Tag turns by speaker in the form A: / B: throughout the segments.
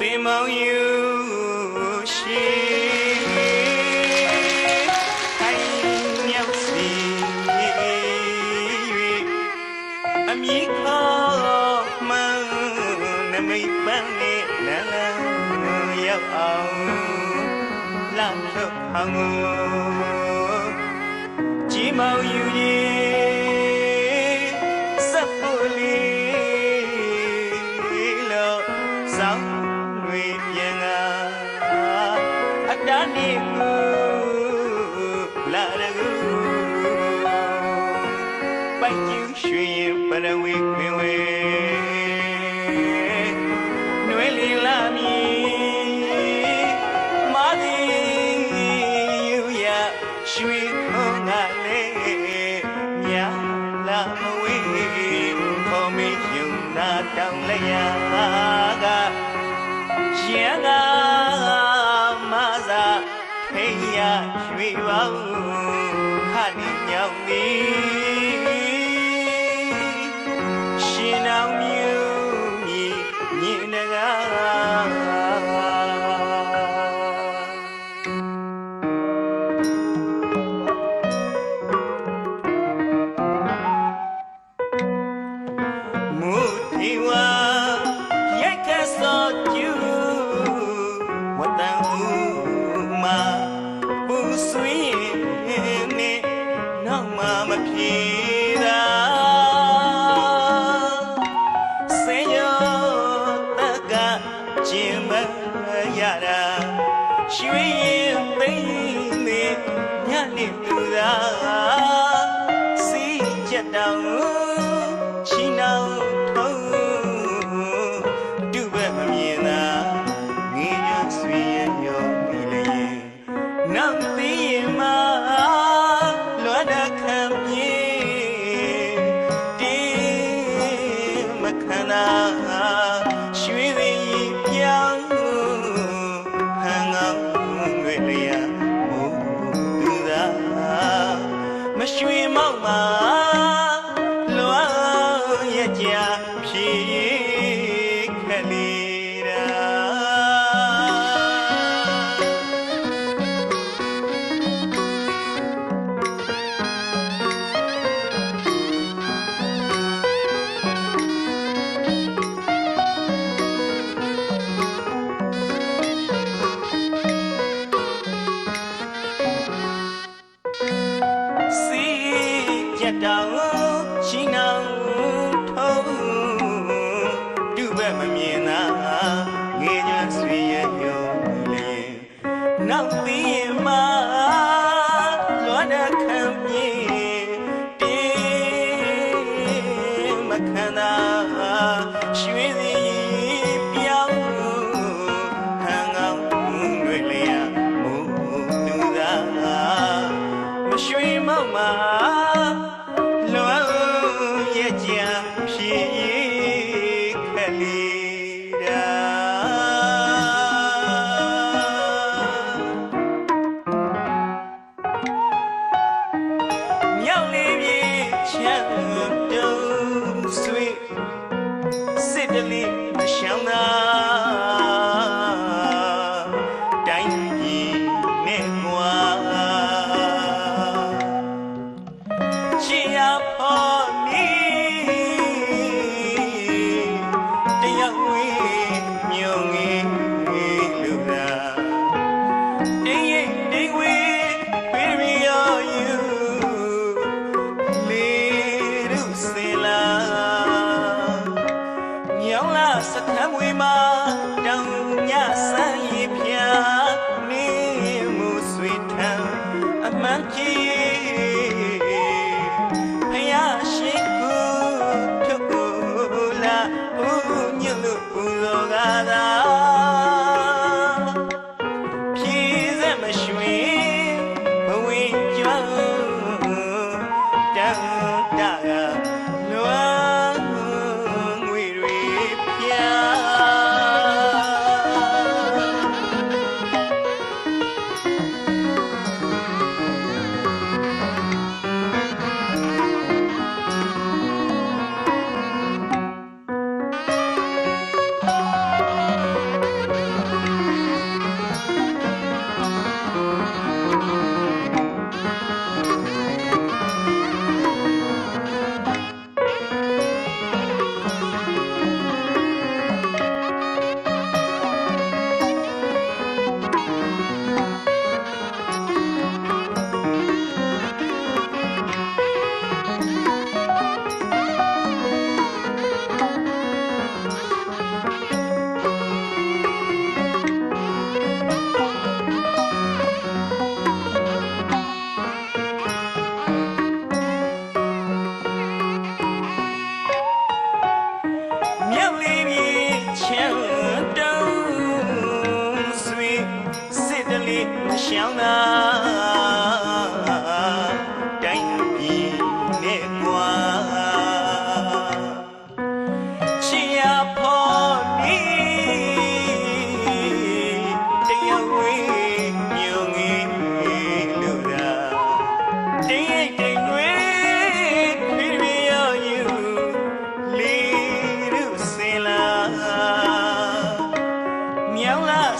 A: သင်မောင်ယူရှိခိုင်မြောက်စီ၍အမိခေါ်မှန်နမိတ်ပန်းနဲ့နလန်းရောက်အောင်လာဖြတ်ဟောင်း ရကူပိုက်ကျူးရွှေရင်ပရဝေခွင်ဝေနွေလီလာမီမာဒီယူရရွှေခုံးကလေးညာလာမဝေးခေါ်မေးယုံနာတောင်းလိုက်ရကရှင်ကမသာထိန် ရရွှေပါခဏညောင်းနေရှင်တော်မြူမြည်ညင်တကားမူတီဝါ တောင်ချီနှောင်းထုံးဒုဘက်မမြင်သာငေးရဆွေရရောမိလေနောက်သိရင်မလွမ်းတခံပြေတင်းမခန္ဓာရွှေရည်ပြောင်းဟန်ကောင်းတွေလျာမို့သူသာမရွှေမောက်မှာ မမြင်သာငေးညွန့်ဆွေရရုံလေနောက်ပြီးရင်မလွမ်းတဲ့ခံပြေတင်းမခန္ဓာရွှေစီ ချမ်းတုံးဆွေ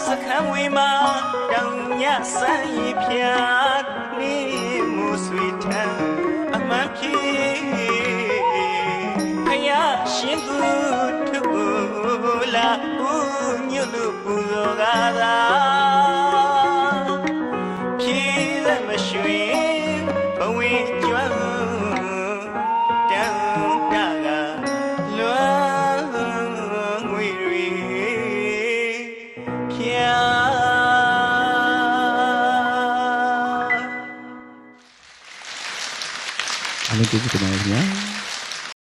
A: စခန်းဝေးမှာတောင်ညဆန်းရီဖြာနေမူဆွေထံအမှန်ဖြစ်ဖယားရှင်သူထုပ်လာဦးညွတ်လို့ပူဇော်ကားသာ
B: အားလုံးကျေးဇူးတင်ပါတယ်ခင်ဗျာ